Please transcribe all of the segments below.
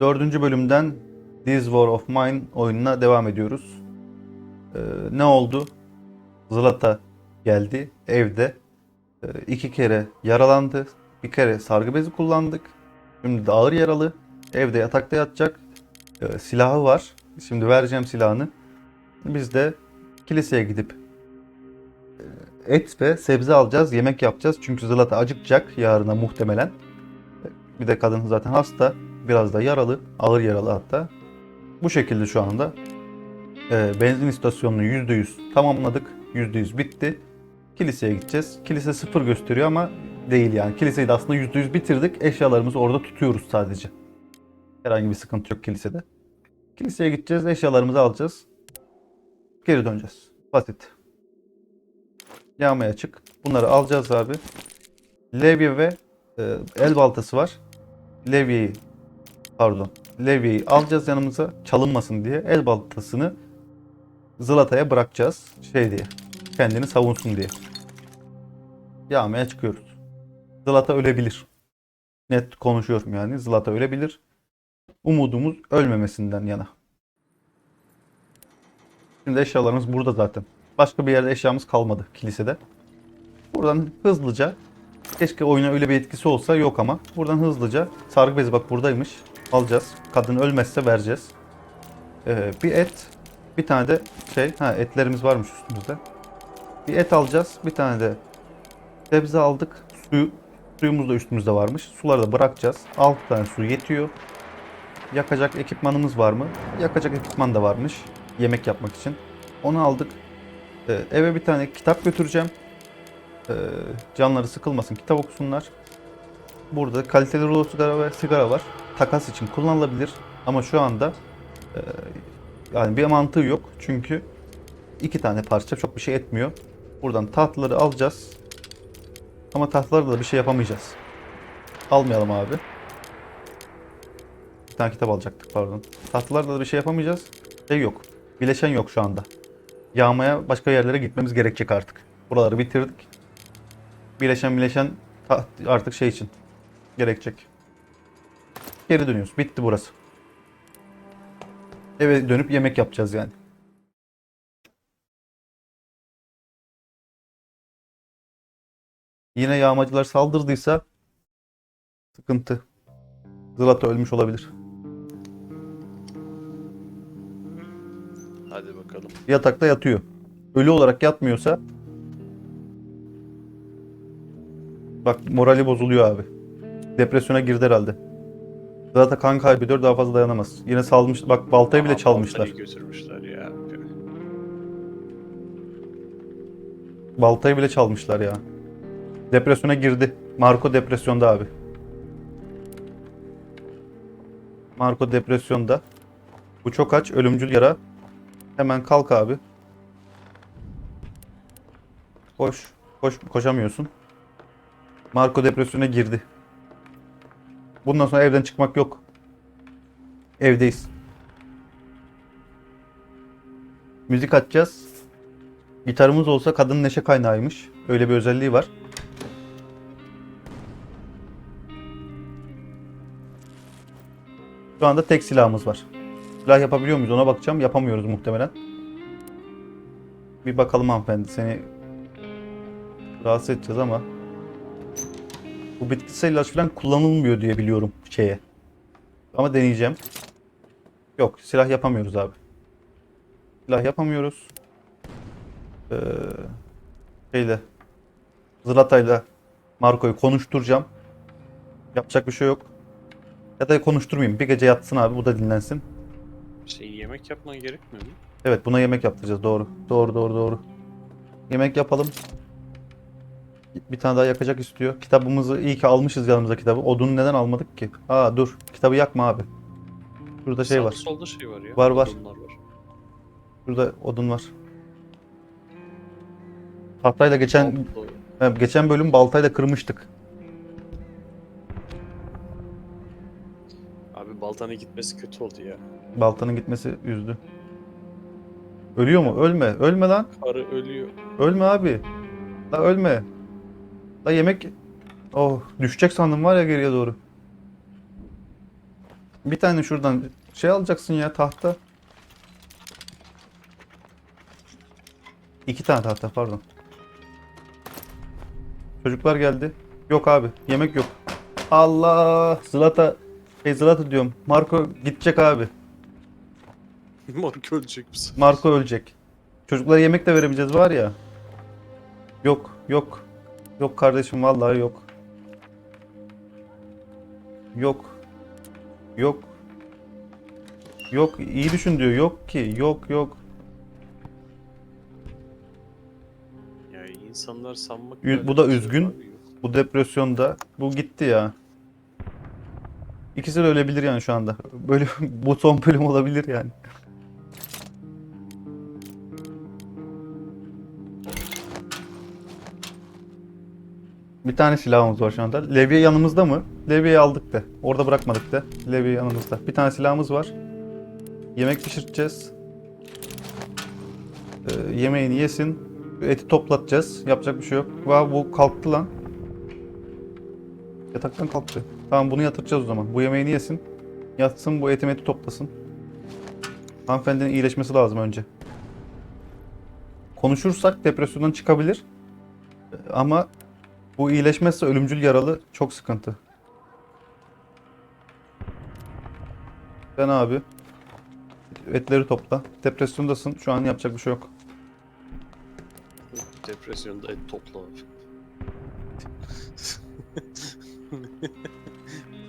Dördüncü bölümden This War of Mine oyununa devam ediyoruz. Ee, ne oldu? Zlata geldi evde. Ee, iki kere yaralandı. Bir kere sargı bezi kullandık. Şimdi de ağır yaralı. Evde yatakta yatacak. Ee, silahı var. Şimdi vereceğim silahını. Biz de kiliseye gidip e, et ve sebze alacağız. Yemek yapacağız. Çünkü Zlata acıkacak yarına muhtemelen. Bir de kadın zaten hasta. Biraz da yaralı. Ağır yaralı hatta. Bu şekilde şu anda. Ee, benzin istasyonunu %100 tamamladık. %100 bitti. Kiliseye gideceğiz. Kilise sıfır gösteriyor ama değil yani. Kiliseyi de aslında %100 bitirdik. Eşyalarımızı orada tutuyoruz sadece. Herhangi bir sıkıntı yok kilisede. Kiliseye gideceğiz. Eşyalarımızı alacağız. Geri döneceğiz. Basit. Yağmaya açık. Bunları alacağız abi. Levye ve e, el baltası var. Levyeyi pardon. Levyeyi alacağız yanımıza çalınmasın diye. El baltasını Zlata'ya bırakacağız. Şey diye. Kendini savunsun diye. Yağmaya çıkıyoruz. Zlata ölebilir. Net konuşuyorum yani. Zlata ölebilir. Umudumuz ölmemesinden yana. Şimdi eşyalarımız burada zaten. Başka bir yerde eşyamız kalmadı kilisede. Buradan hızlıca keşke oyuna öyle bir etkisi olsa yok ama buradan hızlıca sargı bezi bak buradaymış. Alacağız. Kadın ölmezse vereceğiz. Ee, bir et, bir tane de şey, ha etlerimiz varmış üstümüzde. Bir et alacağız. Bir tane de sebze aldık. Suyu, suyumuz da üstümüzde varmış. Suları da bırakacağız. 6 tane su yetiyor. Yakacak ekipmanımız var mı? Yakacak ekipman da varmış. Yemek yapmak için. Onu aldık. Ee, eve bir tane kitap götüreceğim. Ee, canları sıkılmasın kitap okusunlar. Burada kaliteli rulo sigara ve sigara var. Takas için kullanılabilir. Ama şu anda e, yani bir mantığı yok. Çünkü iki tane parça çok bir şey etmiyor. Buradan tahtları alacağız. Ama tahtlarla da bir şey yapamayacağız. Almayalım abi. Bir tane kitap alacaktık pardon. Tahtlarla da bir şey yapamayacağız. Şey yok. Bileşen yok şu anda. Yağmaya başka yerlere gitmemiz gerekecek artık. Buraları bitirdik. Bileşen bileşen artık şey için gerekecek. Geri dönüyoruz. Bitti burası. Eve dönüp yemek yapacağız yani. Yine yağmacılar saldırdıysa sıkıntı. Zlata ölmüş olabilir. Hadi bakalım. Yatakta yatıyor. Ölü olarak yatmıyorsa Bak morali bozuluyor abi. Depresyona girdi herhalde. Zaten kan kaybediyor daha fazla dayanamaz. Yine salmış. Bak baltayı bile Aha, çalmışlar. baltayı götürmüşler ya. Baltayı bile çalmışlar ya. Depresyona girdi. Marco depresyonda abi. Marco depresyonda. Bu çok aç. Ölümcül yara. Hemen kalk abi. Koş. Koş. Koşamıyorsun. Marco depresyona girdi. Bundan sonra evden çıkmak yok. Evdeyiz. Müzik açacağız. Gitarımız olsa kadın neşe kaynağıymış. Öyle bir özelliği var. Şu anda tek silahımız var. Silah yapabiliyor muyuz ona bakacağım. Yapamıyoruz muhtemelen. Bir bakalım hanımefendi seni rahatsız edeceğiz ama bu bitkisel ilaç falan kullanılmıyor diye biliyorum şeye. Ama deneyeceğim. Yok silah yapamıyoruz abi. Silah yapamıyoruz. Ee, şeyle Zlata'yla Marco'yu konuşturacağım. Yapacak bir şey yok. Ya da konuşturmayayım. Bir gece yatsın abi bu da dinlensin. Şey yemek yapman gerekmiyor mu? Evet buna yemek yaptıracağız doğru. Doğru doğru doğru. Yemek yapalım. Bir tane daha yakacak istiyor. Kitabımızı iyi ki almışız yanımıza kitabı. Odunu neden almadık ki? Aa dur. Kitabı yakma abi. Şurada şey Sağda var. solda şey var ya. Var, var. Odunlar var. Şurada odun var. Tahtayla geçen Aldım doğru. he, geçen bölüm baltayla kırmıştık. Abi baltanın gitmesi kötü oldu ya. Baltanın gitmesi üzdü. Ölüyor mu? Ölme. Ölme lan. Karı ölüyor. Ölme abi. La ölme. La yemek... Oh düşecek sandım var ya geriye doğru. Bir tane şuradan şey alacaksın ya tahta. İki tane tahta pardon. Çocuklar geldi. Yok abi yemek yok. Allah Zlata şey Zlata diyorum. Marco gidecek abi. Mark ölecek misin? Marco ölecek. Çocuklara yemek de veremeyeceğiz var ya. Yok yok. Yok kardeşim vallahi yok. Yok. Yok. Yok iyi düşün diyor. Yok ki. Yok yok. Ya insanlar sanmak... Ü- bu da şey üzgün. Bu depresyonda bu gitti ya. İkisi de ölebilir yani şu anda. Böyle bu son bölüm olabilir yani. Bir tane silahımız var şu anda. Levye yanımızda mı? Levyeyi aldık de. Orada bırakmadık de. Levye yanımızda. Bir tane silahımız var. Yemek pişireceğiz. Ee, yemeğini yesin. Eti toplatacağız. Yapacak bir şey yok. Vay bu kalktı lan. Yataktan kalktı. Tamam bunu yatıracağız o zaman. Bu yemeğini yesin. Yatsın bu eti meti toplasın. Hanımefendinin iyileşmesi lazım önce. Konuşursak depresyondan çıkabilir. Ee, Ama bu iyileşmezse ölümcül yaralı çok sıkıntı. Ben abi. Etleri topla. Depresyondasın. Şu an yapacak bir şey yok. Depresyonda et topla abi.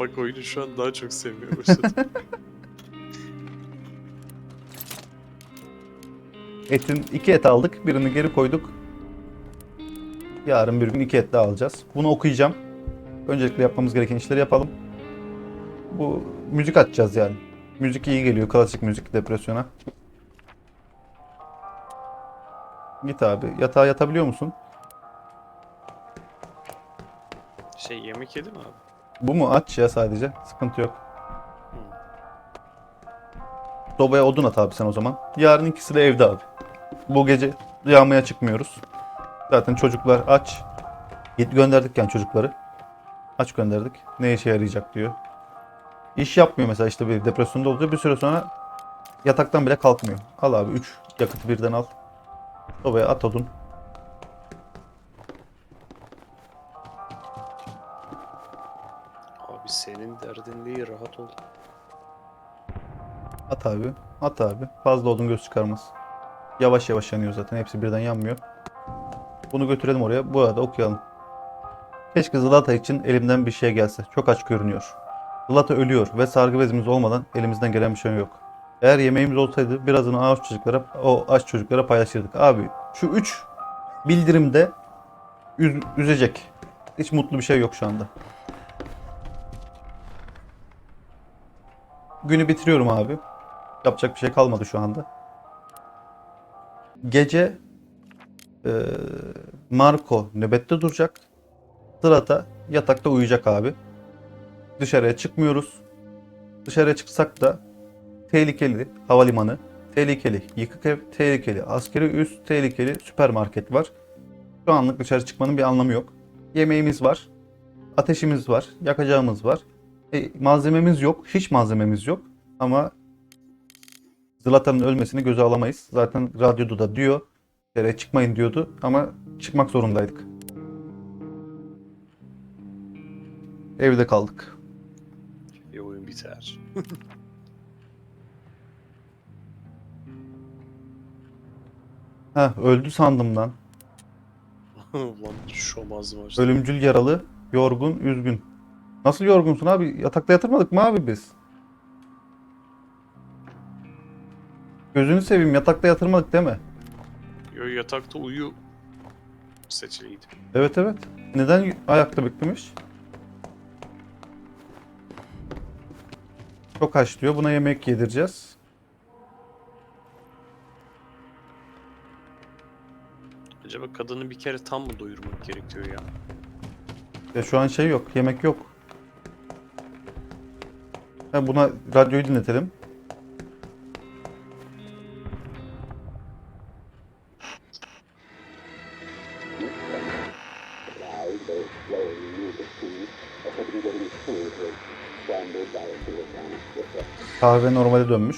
Bak oyunu şu an daha çok sevmeye başladım. Etin iki et aldık. Birini geri koyduk. Yarın bir gün iki et daha alacağız. Bunu okuyacağım. Öncelikle yapmamız gereken işleri yapalım. Bu müzik açacağız yani. Müzik iyi geliyor. Klasik müzik depresyona. Git abi. Yatağa yatabiliyor musun? şey yemek yedi mi abi? Bu mu? Aç ya sadece. Sıkıntı yok. Sobaya odun at abi sen o zaman. Yarın ikisi de evde abi. Bu gece yağmaya çıkmıyoruz. Zaten çocuklar aç. Git gönderdik yani çocukları. Aç gönderdik. Ne işe yarayacak diyor. İş yapmıyor mesela işte bir depresyonda oluyor. Bir süre sonra yataktan bile kalkmıyor. Al abi 3 yakıtı birden al. Sobaya at odun. Abi senin derdin değil rahat ol. At abi. At abi. Fazla odun göz çıkarmaz. Yavaş yavaş yanıyor zaten. Hepsi birden yanmıyor. Bunu götürelim oraya. Bu arada okuyalım. Keşke Zlata için elimden bir şey gelse. Çok aç görünüyor. Zlata ölüyor ve sargı bezimiz olmadan elimizden gelen bir şey yok. Eğer yemeğimiz olsaydı birazını aç çocuklara, o aç çocuklara paylaşırdık. Abi şu 3 bildirimde üz- üzecek. Hiç mutlu bir şey yok şu anda. Günü bitiriyorum abi. Yapacak bir şey kalmadı şu anda. Gece eee, Marco nöbette duracak. Sırata yatakta uyuyacak abi. Dışarıya çıkmıyoruz. Dışarıya çıksak da tehlikeli havalimanı, tehlikeli yıkık ev, tehlikeli askeri üs, tehlikeli süpermarket var. Şu anlık dışarı çıkmanın bir anlamı yok. Yemeğimiz var, ateşimiz var, yakacağımız var. E, malzememiz yok, hiç malzememiz yok. Ama Zlatan'ın ölmesini göze alamayız. Zaten radyoda da diyor, dışarıya çıkmayın diyordu ama çıkmak zorundaydık. Evde kaldık. Bir oyun biter. Ha öldü sandım lan. Ulan şomaz var. Ölümcül yaralı, yorgun, üzgün. Nasıl yorgunsun abi? Yatakta yatırmadık mı abi biz? Gözünü seveyim yatakta yatırmadık deme. Yo yatakta uyu seçiliydi. Evet evet. Neden ayakta beklemiş? Çok aç diyor. Buna yemek yedireceğiz. Acaba kadını bir kere tam mı doyurmak gerekiyor ya? Ya şu an şey yok. Yemek yok. Ha, buna radyoyu dinletelim. Kahve normale dönmüş.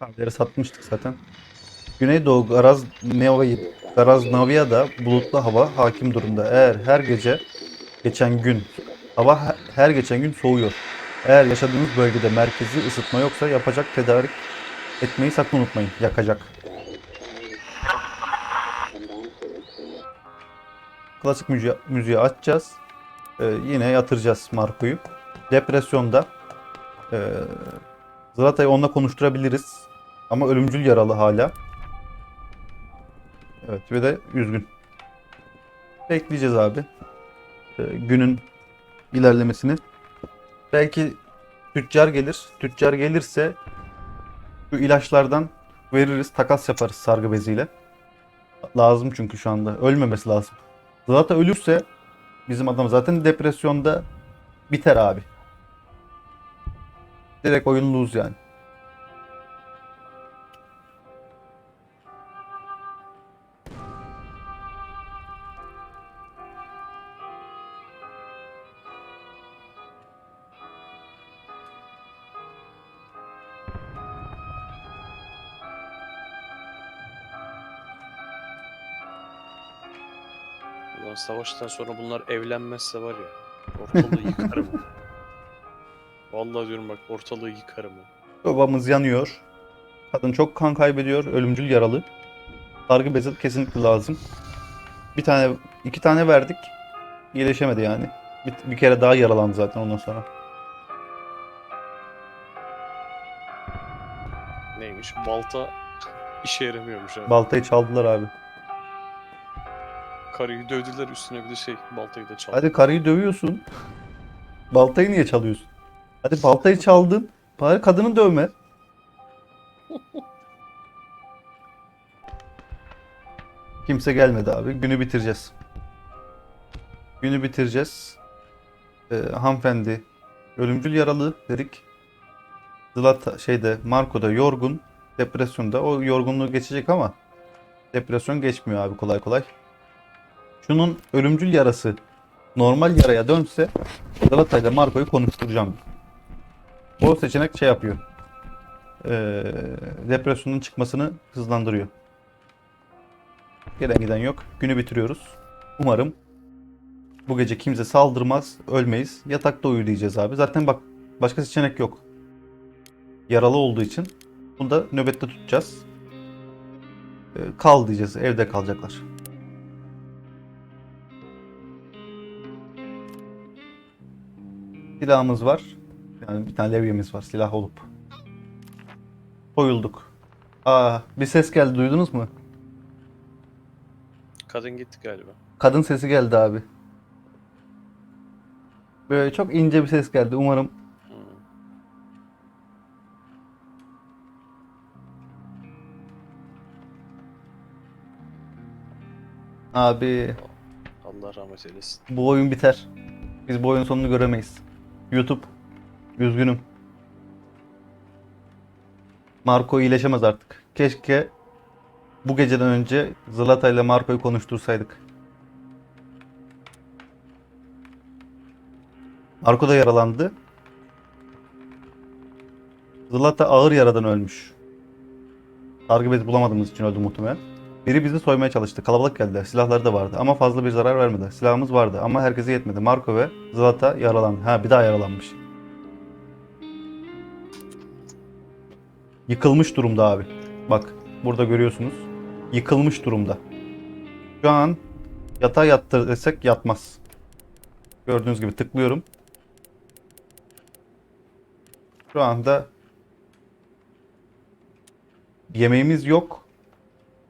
Kahveleri satmıştık zaten. Güneydoğu Garaz Neo'yu Garaz Navia'da bulutlu hava hakim durumda. Eğer her gece geçen gün hava he- her geçen gün soğuyor. Eğer yaşadığınız bölgede merkezi ısıtma yoksa yapacak tedarik etmeyi sakın unutmayın. Yakacak. Klasik müziği, müziği açacağız. Ee, yine yatıracağız Marco'yu. Depresyonda ee, Zlata'yı onunla konuşturabiliriz. Ama ölümcül yaralı hala. Evet ve de üzgün. Bekleyeceğiz abi. Ee, günün ilerlemesini. Belki tüccar gelir. Tüccar gelirse şu ilaçlardan veririz. Takas yaparız sargı beziyle. Lazım çünkü şu anda. Ölmemesi lazım. Zlata ölürse bizim adam zaten depresyonda biter abi. Direkt oyun lose yani. Ulan savaştan sonra bunlar evlenmezse var ya. Ortalığı yıkarım. Vallahi diyorum bak ortalığı yıkarım. Babamız yanıyor. Kadın çok kan kaybediyor. Ölümcül yaralı. Sargı bezi kesinlikle lazım. Bir tane, iki tane verdik. İyileşemedi yani. Bir, bir kere daha yaralandı zaten ondan sonra. Neymiş? Balta işe yaramıyormuş abi. Baltayı çaldılar abi. Karıyı dövdüler üstüne bir de şey baltayı da çaldı. Hadi karıyı dövüyorsun. Baltayı niye çalıyorsun? Hadi baltayı çaldın. Bari kadını dövme. Kimse gelmedi abi. Günü bitireceğiz. Günü bitireceğiz. Ee, hanımefendi ölümcül yaralı dedik. Zlata şeyde Marco'da yorgun. Depresyonda. O yorgunluğu geçecek ama depresyon geçmiyor abi kolay kolay. Şunun ölümcül yarası normal yaraya dönse Galata ile Marco'yu konuşturacağım. O seçenek şey yapıyor. Ee, depresyonun çıkmasını hızlandırıyor. Gelen giden yok. Günü bitiriyoruz. Umarım bu gece kimse saldırmaz, ölmeyiz. Yatakta uyu diyeceğiz abi. Zaten bak başka seçenek yok. Yaralı olduğu için bunu da nöbette tutacağız. Ee, kal diyeceğiz. Evde kalacaklar. Silahımız var. Yani bir tane levyemiz var silah olup. Koyulduk. Aa bir ses geldi duydunuz mu? Kadın gitti galiba. Kadın sesi geldi abi. Böyle çok ince bir ses geldi. Umarım Hmm. abi Allah rahmet eylesin. bu oyun biter. Biz bu oyunun sonunu göremeyiz. YouTube üzgünüm. Marco iyileşemez artık. Keşke bu geceden önce Zlata ile Marco'yu konuştursaydık. Marco da yaralandı. Zlata ağır yaradan ölmüş. Sargı bezi bulamadığımız için öldü muhtemelen. Biri bizi soymaya çalıştı. Kalabalık geldiler. Silahları da vardı ama fazla bir zarar vermedi. Silahımız vardı ama herkese yetmedi. Marco ve Zlata yaralandı. Ha bir daha yaralanmış. Yıkılmış durumda abi. Bak burada görüyorsunuz. Yıkılmış durumda. Şu an yatağa yattır desek yatmaz. Gördüğünüz gibi tıklıyorum. Şu anda yemeğimiz yok.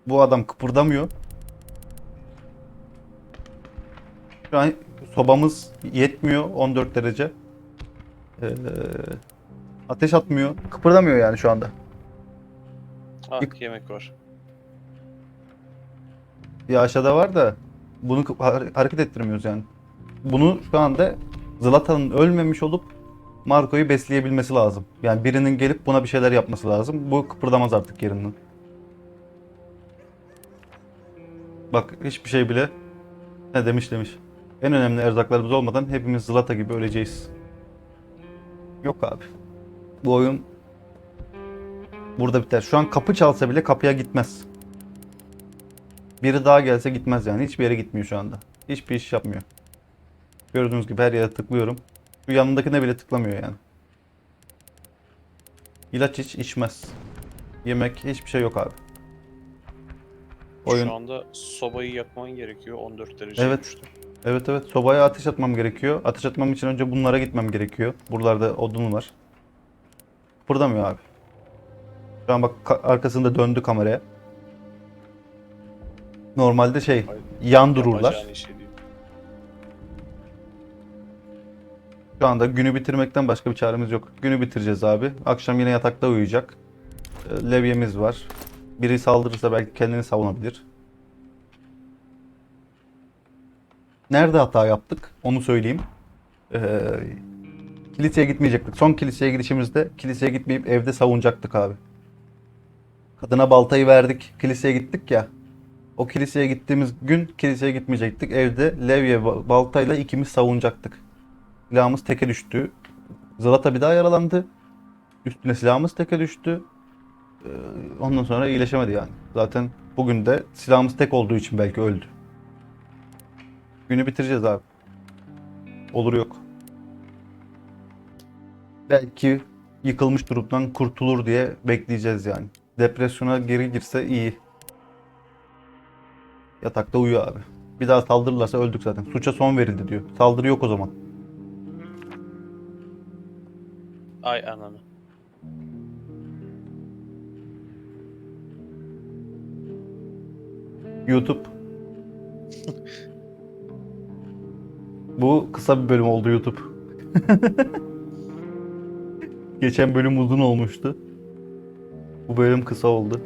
Bu adam kıpırdamıyor. Şu an sobamız yetmiyor 14 derece. Ee, ateş atmıyor. Kıpırdamıyor yani şu anda. Ah Yık- yemek var. Bir aşağıda var da bunu har- hareket ettirmiyoruz yani. Bunu şu anda Zlatan'ın ölmemiş olup Marco'yu besleyebilmesi lazım. Yani birinin gelip buna bir şeyler yapması lazım. Bu kıpırdamaz artık yerinden. Bak hiçbir şey bile ne demiş demiş. En önemli erzaklarımız olmadan hepimiz Zlata gibi öleceğiz. Yok abi. Bu oyun Burada biter. Şu an kapı çalsa bile kapıya gitmez. Biri daha gelse gitmez yani. Hiçbir yere gitmiyor şu anda. Hiçbir iş yapmıyor. Gördüğünüz gibi her yere tıklıyorum. Şu yanındakine bile tıklamıyor yani. İlaç hiç içmez. Yemek hiçbir şey yok abi. Oyun Şu anda sobayı yakman gerekiyor 14 derece Evet. düştü. Evet evet sobaya ateş atmam gerekiyor. Ateş atmam için önce bunlara gitmem gerekiyor. Buralarda odun var. Kıpırdamıyor abi. Şu an bak ka- arkasında döndü kameraya. Normalde şey Hayır, yan dururlar. Değil. Şu anda günü bitirmekten başka bir çaremiz yok. Günü bitireceğiz abi. Akşam yine yatakta uyuyacak. Ee, Levyemiz var. Biri saldırırsa belki kendini savunabilir. Nerede hata yaptık? Onu söyleyeyim. Ee, kiliseye gitmeyecektik. Son kiliseye gidişimizde kiliseye gitmeyip evde savunacaktık abi. Kadına baltayı verdik. Kiliseye gittik ya. O kiliseye gittiğimiz gün kiliseye gitmeyecektik. Evde levye ba- baltayla ikimiz savunacaktık. Silahımız teke düştü. Zlata bir daha yaralandı. Üstüne silahımız teke düştü. Ee, ondan sonra iyileşemedi yani. Zaten bugün de silahımız tek olduğu için belki öldü. Günü bitireceğiz abi. Olur yok. Belki yıkılmış durumdan kurtulur diye bekleyeceğiz yani. Depresyona geri girse iyi. Yatakta uyuyor abi. Bir daha saldırırlarsa öldük zaten. Suça son verildi diyor. Saldırı yok o zaman. Ay ananı. YouTube. Bu kısa bir bölüm oldu YouTube. Geçen bölüm uzun olmuştu. Bu bölüm kısa oldu.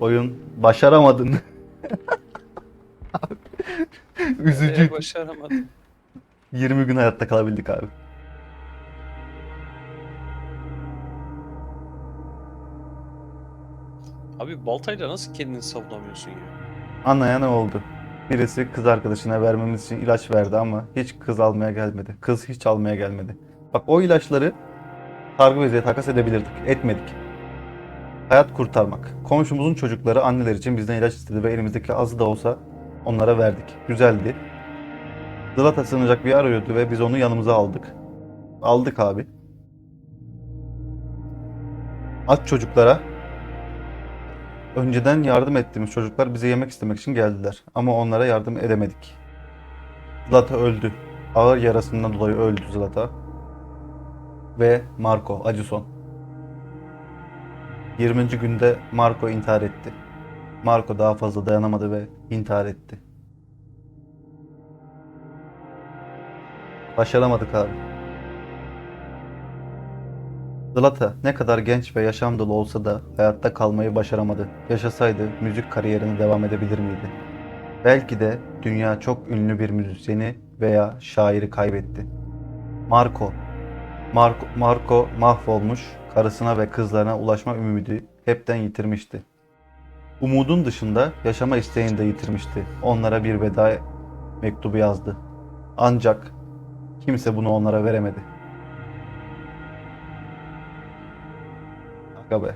Oyun başaramadın. Üzücü. Ee, başaramadım. 20 gün hayatta kalabildik abi. Abi baltayla nasıl kendini savunamıyorsun ya? Anlaya ne oldu? Birisi kız arkadaşına vermemiz için ilaç verdi ama hiç kız almaya gelmedi. Kız hiç almaya gelmedi. Bak o ilaçları sargı bezeye takas edebilirdik. Etmedik. Hayat kurtarmak. Komşumuzun çocukları anneler için bizden ilaç istedi ve elimizdeki azı da olsa onlara verdik. Güzeldi. Zlata sığınacak bir yer arıyordu ve biz onu yanımıza aldık. Aldık abi. Aç çocuklara Önceden yardım ettiğimiz çocuklar bize yemek istemek için geldiler. Ama onlara yardım edemedik. Zlata öldü. Ağır yarasından dolayı öldü Zlata. Ve Marco, Acison. 20. günde Marco intihar etti. Marco daha fazla dayanamadı ve intihar etti. Başaramadık abi. Zlata ne kadar genç ve yaşam dolu olsa da hayatta kalmayı başaramadı. Yaşasaydı müzik kariyerine devam edebilir miydi? Belki de dünya çok ünlü bir müzisyeni veya şairi kaybetti. Marco. Marco, Marco mahvolmuş, karısına ve kızlarına ulaşma ümidi hepten yitirmişti. Umudun dışında yaşama isteğini de yitirmişti. Onlara bir veda mektubu yazdı. Ancak kimse bunu onlara veremedi. Aga be.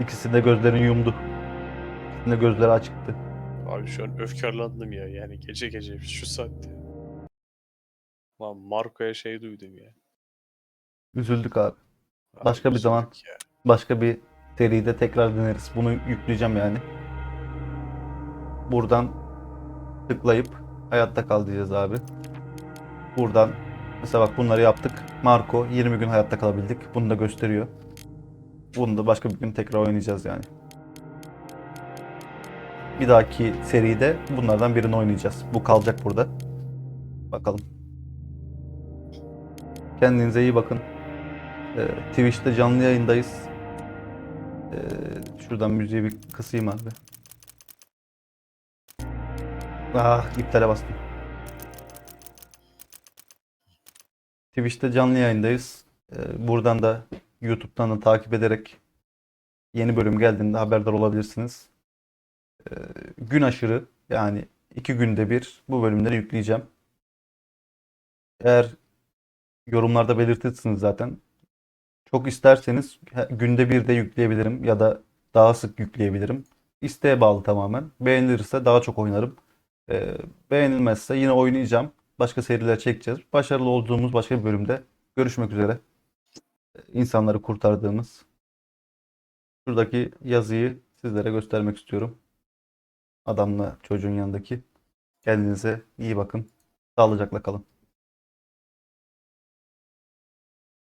İkisi de gözlerini yumdu. İkisinin de gözleri açıktı. Abi şu an öfkelendim ya yani gece gece şu saatte. Lan Marco'ya şey duydum ya. Üzüldük abi. Abi Başka bir zaman. Ya. Başka bir seride tekrar deneriz. Bunu yükleyeceğim yani. Buradan tıklayıp hayatta kal diyeceğiz abi. Buradan mesela bak bunları yaptık. Marco 20 gün hayatta kalabildik. Bunu da gösteriyor. Bunu da başka bir gün tekrar oynayacağız yani. Bir dahaki seride bunlardan birini oynayacağız. Bu kalacak burada. Bakalım. Kendinize iyi bakın. Ee, Twitch'te canlı yayındayız. Ee, şuradan müziği bir kısayım abi. Ah iptale bastım. Twitch'te canlı yayındayız. Ee, buradan da YouTube'dan da takip ederek yeni bölüm geldiğinde haberdar olabilirsiniz. Ee, gün aşırı yani iki günde bir bu bölümleri yükleyeceğim. Eğer yorumlarda belirtirsiniz zaten. Çok isterseniz günde bir de yükleyebilirim ya da daha sık yükleyebilirim. İsteğe bağlı tamamen. Beğenilirse daha çok oynarım. Ee, beğenilmezse yine oynayacağım. Başka seriler çekeceğiz. Başarılı olduğumuz başka bir bölümde görüşmek üzere. İnsanları kurtardığımız şuradaki yazıyı sizlere göstermek istiyorum. Adamla çocuğun yanındaki. Kendinize iyi bakın. Sağlıcakla kalın.